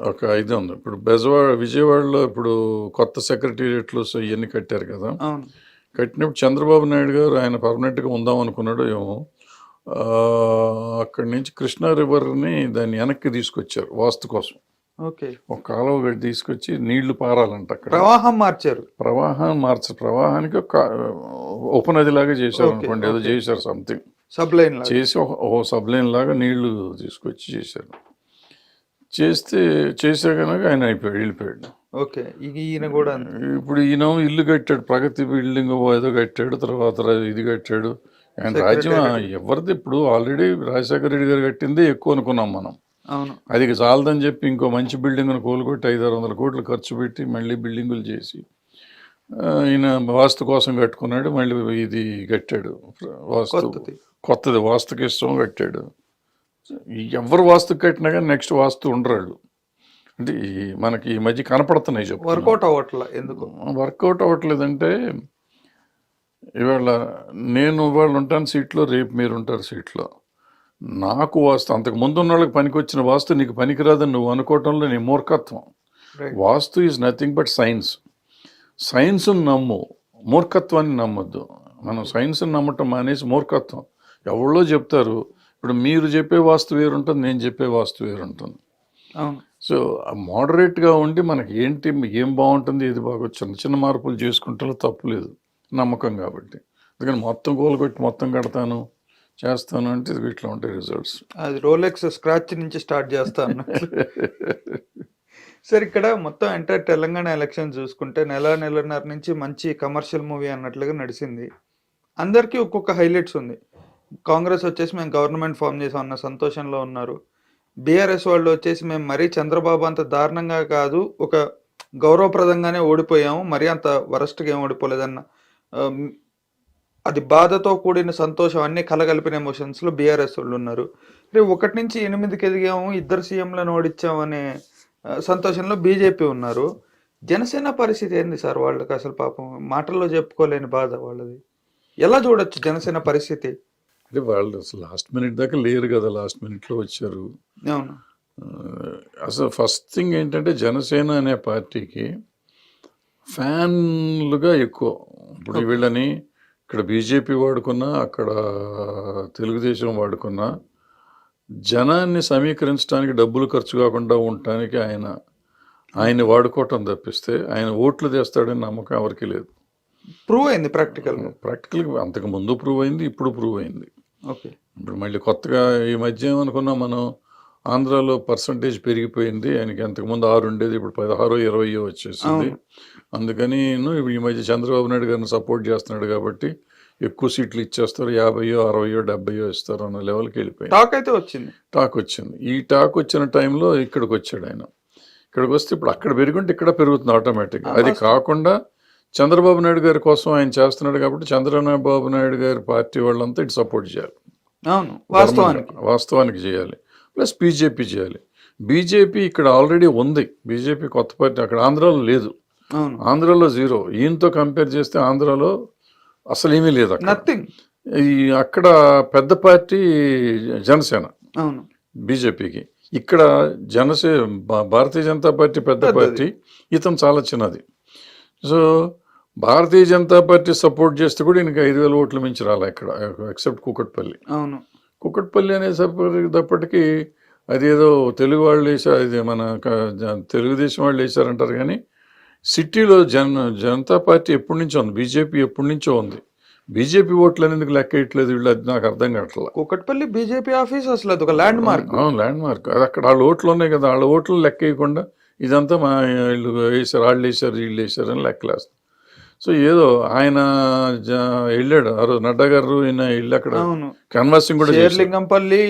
ఒక ఇది ఉంది. ఇప్పుడు బెజవాడ విజయవాడలో ఇప్పుడు కొత్త సెక్రటేరియట్లు సో ఇవన్నీ కట్టారు కదా. అవును. కట్టినప్పుడు చంద్రబాబు నాయుడు గారు ఆయన పర్మనెంట్గా ఉందాం అనుకున్నాడు ఏమో అక్కడి నుంచి కృష్ణా రివర్ని దాన్ని వెనక్కి తీసుకొచ్చారు వాస్తు కోసం. ఓకే. ఒక కాలువ గడ్డి తీసుకొచ్చి నీళ్ళు పారాలంట అక్కడ. ప్రవాహం మార్చారు. ప్రవాహం మార్చ ప్రవాహానికి ఒక ఉపనదిలాగా చేశారు Okay, అనుకోండి ఏదో. చేశారు సంథింగ్. సబ్ లైన్ లాగా చేసి ఓ సబ్లైన్ లాగా నీళ్ళు తీసుకొచ్చి చేశారు. చేస్తే చేసే కనుక ఆయన అయిపోయాడు వెళ్ళిపోయాడు. ఓకే. ఇక ఈయన కూడా. ఇప్పుడు ఈయన ఇల్లు కట్టాడు ప్రగతి బిల్డింగ్ ఏదో కట్టాడు తర్వాత ఇది కట్టాడు. ఆయన రాజ్యం ఎవరిది ఇప్పుడు? ఆల్రెడీ రాజశేఖర రెడ్డి గారు కట్టిందే ఎక్కువ అనుకున్నాం మనం. అవును. అది చాలదని చెప్పి ఇంకో మంచి బిల్డింగ్ను కోలుకొట్టి ఐదు ఆరు వందల కోట్లు ఖర్చు పెట్టి మళ్ళీ బిల్డింగులు చేసి ఈయన వాస్తు కోసం కట్టుకున్నాడు మళ్ళీ ఇది కట్టాడు. వాస్తు కొత్తది. కొత్తది వాస్తుకి ఇష్టం కట్టాడు. ఎవరు వాస్తు కట్టినా కానీ నెక్స్ట్ వాస్తు ఉండరాళ్ళు. అంటే ఈ మనకి ఈ మధ్య కనపడుతున్నాయి చెప్పు వర్కౌట్ అవ్వట్ల ఎందుకు? వర్కౌట్ అవ్వట్లేదంటే ఇవాళ నేను ఇవాళ ఉంటాను సీట్లో రేపు మీరు ఉంటారు సీట్లో. నాకు వాస్తు అంతకు ముందు ఉన్న వాళ్ళకి పనికి వచ్చిన వాస్తు నీకు పనికిరాదని నువ్వు అనుకోవటంలో నీ మూర్ఖత్వం. Vastu is nothing but science సైన్స్ని నమ్ము మూర్ఖత్వాన్ని నమ్మొద్దు. మనం సైన్స్ని నమ్మటం మానేసి మూర్ఖత్వం. ఎవరో చెప్తారు ఇప్పుడు మీరు చెప్పే వాస్తు వేరుంటుంది నేను చెప్పే వాస్తు వేరుంటుంది. అవును. సో మోడరేట్గా ఉండి మనకి ఏంటి ఏం బాగుంటుంది ఏది బాగా చిన్న చిన్న మార్పులు చేసుకుంటే తప్పులేదు నమ్మకం కాబట్టి. అందుకని మొత్తం గోలగొట్టి మొత్తం కడతాను చేస్తాను అంటే ఇది ఇట్లా ఉంటాయి రిజల్ట్స్ అది రోలెక్స్ స్క్రాచ్ నుంచి స్టార్ట్ చేస్తా అన్నట్లు సార్ ఇక్కడ మొత్తం ఎంటైర్ తెలంగాణ ఎలక్షన్ చూసుకుంటే నెల నెలన్నర నుంచి మంచి కమర్షియల్ మూవీ అన్నట్లుగా నడిచింది అందరికీ ఒక్కొక్క హైలైట్స్ ఉంది. కాంగ్రెస్ వచ్చేసి మేము గవర్నమెంట్ ఫామ్ చేసాం అన్న సంతోషంలో ఉన్నారు. బీఆర్ఎస్ వాళ్ళు వచ్చేసి మేము మరీ చంద్రబాబు అంత దారుణంగా కాదు ఒక గౌరవప్రదంగానే ఓడిపోయాము. మరీ అంత వరస్ట్గా ఏం ఓడిపోలేదన్న అది బాధతో కూడిన సంతోషం అన్ని కలగలిపిన ఎమోషన్స్లో బీఆర్ఎస్ వాళ్ళు ఉన్నారు. రేపు ఒకటి నుంచి ఎనిమిదికి ఎదిగాము ఇద్దరు సీఎంలను ఓడించామనే సంతోషంలో బీజేపీ ఉన్నారు. జనసేన పరిస్థితి ఏంది సార్ వాళ్ళకి అసలు పాపం? మాటల్లో చెప్పుకోలేని బాధ వాళ్ళది. ఎలా చూడొచ్చు జనసేన పరిస్థితి? అంటే వాళ్ళు అసలు లాస్ట్ మినిట్ దాకా లేరు కదా లాస్ట్ మినిట్లో వచ్చారు. అసలు ఫస్ట్ థింగ్ ఏంటంటే జనసేన అనే పార్టీకి ఫ్యాన్లుగా ఎక్కువ. ఇప్పుడు వీళ్ళని ఇక్కడ బీజేపీ వాడుకున్నా అక్కడ తెలుగుదేశం వాడుకున్నా జనాన్ని సమీకరించడానికి డబ్బులు ఖర్చు కాకుండా ఉండటానికి ఆయన ఆయన్ని వాడుకోవటం తప్పిస్తే ఆయన ఓట్లు తెస్తాడని నమ్మకం ఎవరికి లేదు. ప్రూవ్ అయింది ప్రాక్టికల్ ప్రాక్టికల్గా అంతకు ముందు ప్రూవ్ అయింది ఇప్పుడు ప్రూవ్ అయింది. ఓకే. ఇప్పుడు మళ్ళీ కొత్తగా ఈ మధ్య ఏమనుకున్నాం మనం ఆంధ్రాలో పర్సంటేజ్ పెరిగిపోయింది ఆయనకి అంతకుముందు ఆరు ఉండేది ఇప్పుడు పదహారో ఇరవయో వచ్చేసింది. అందుకని ఈ మధ్య చంద్రబాబు నాయుడు గారిని సపోర్ట్ చేస్తున్నాడు కాబట్టి ఎక్కువ సీట్లు ఇచ్చేస్తారు యాభైయో అరవయో డెబ్బయో ఇస్తారు అన్న లెవెల్కి వెళ్ళిపోయింది టాక్ అయితే వచ్చింది. టాక్ వచ్చింది. ఈ టాక్ వచ్చిన టైంలో ఇక్కడికి వచ్చాడు ఆయన. ఇక్కడికి వస్తే ఇప్పుడు అక్కడ పెరుగుంటే ఇక్కడ పెరుగుతుంది ఆటోమేటిక్ ఆ, అది. కాకుండా చంద్రబాబు నాయుడు గారి కోసం ఆయన చేస్తున్నాడు కాబట్టి చంద్రబాబు నాయుడు గారి పార్టీ వాళ్ళంతా ఇటు సపోర్ట్ చేయాలి. అవును వాస్తవానికి. వాస్తవానికి చేయాలి. ప్లస్ బీజేపీ చేయాలి. బీజేపీ ఇక్కడ ఆల్రెడీ ఉంది. బీజేపీ కొత్త పార్టీ అక్కడ ఆంధ్రాలో లేదు. ఆంధ్రాలో జీరో. ఈయనతో కంపేర్ చేస్తే ఆంధ్రాలో అసలు ఏమీ లేదు నథింగ్ ఈ అక్కడ పెద్ద పార్టీ జనసేన. అవును. బీజేపీకి. ఇక్కడ జనసే భారతీయ జనతా పార్టీ పెద్ద. పార్టీ. ఇతను చాలా చిన్నది. So Bharatiya Janata party support చేస్తే కూడా ఈయనకి ఐదు వేల ఓట్ల మించి రాలే ఇక్కడ ఎక్సెప్ట్ కూకట్పల్లి. అవును. కుక్కట్పల్లి అనేటప్పటికి అదేదో తెలుగు వాళ్ళు వేసారు అది మన తెలుగుదేశం వాళ్ళు వేసారంటారు కానీ సిటీలో జన జనతా పార్టీ ఎప్పటి నుంచో ఉంది బీజేపీ ఎప్పటి నుంచో ఉంది. బీజేపీ ఓట్లు అనేది లెక్క వేయట్లేదు వీళ్ళు అది నాకు అర్థం కావట్లా. కుకట్పల్లి బీజేపీ ఆఫీస్ అసలు అది ఒక ల్యాండ్ మార్క్ ల్యాండ్ మార్క్ అది అక్కడ వాళ్ళ ఓట్లు ఉన్నాయి కదా వాళ్ళ ఓట్లు లెక్క వేయకుండా ఇదంతా మా వీళ్ళు వేసారు వాళ్ళు వేసారు వీళ్ళు వేసారు అని లెక్కలేస్తారు సో ఏదో ఆయన వెళ్ళాడు. ఆ రోజు నడ్డా గారు ఈయన వెళ్ళి అక్కడ కన్వర్సింగ్ కూడా చేశారు. షేర్లింగంపల్లి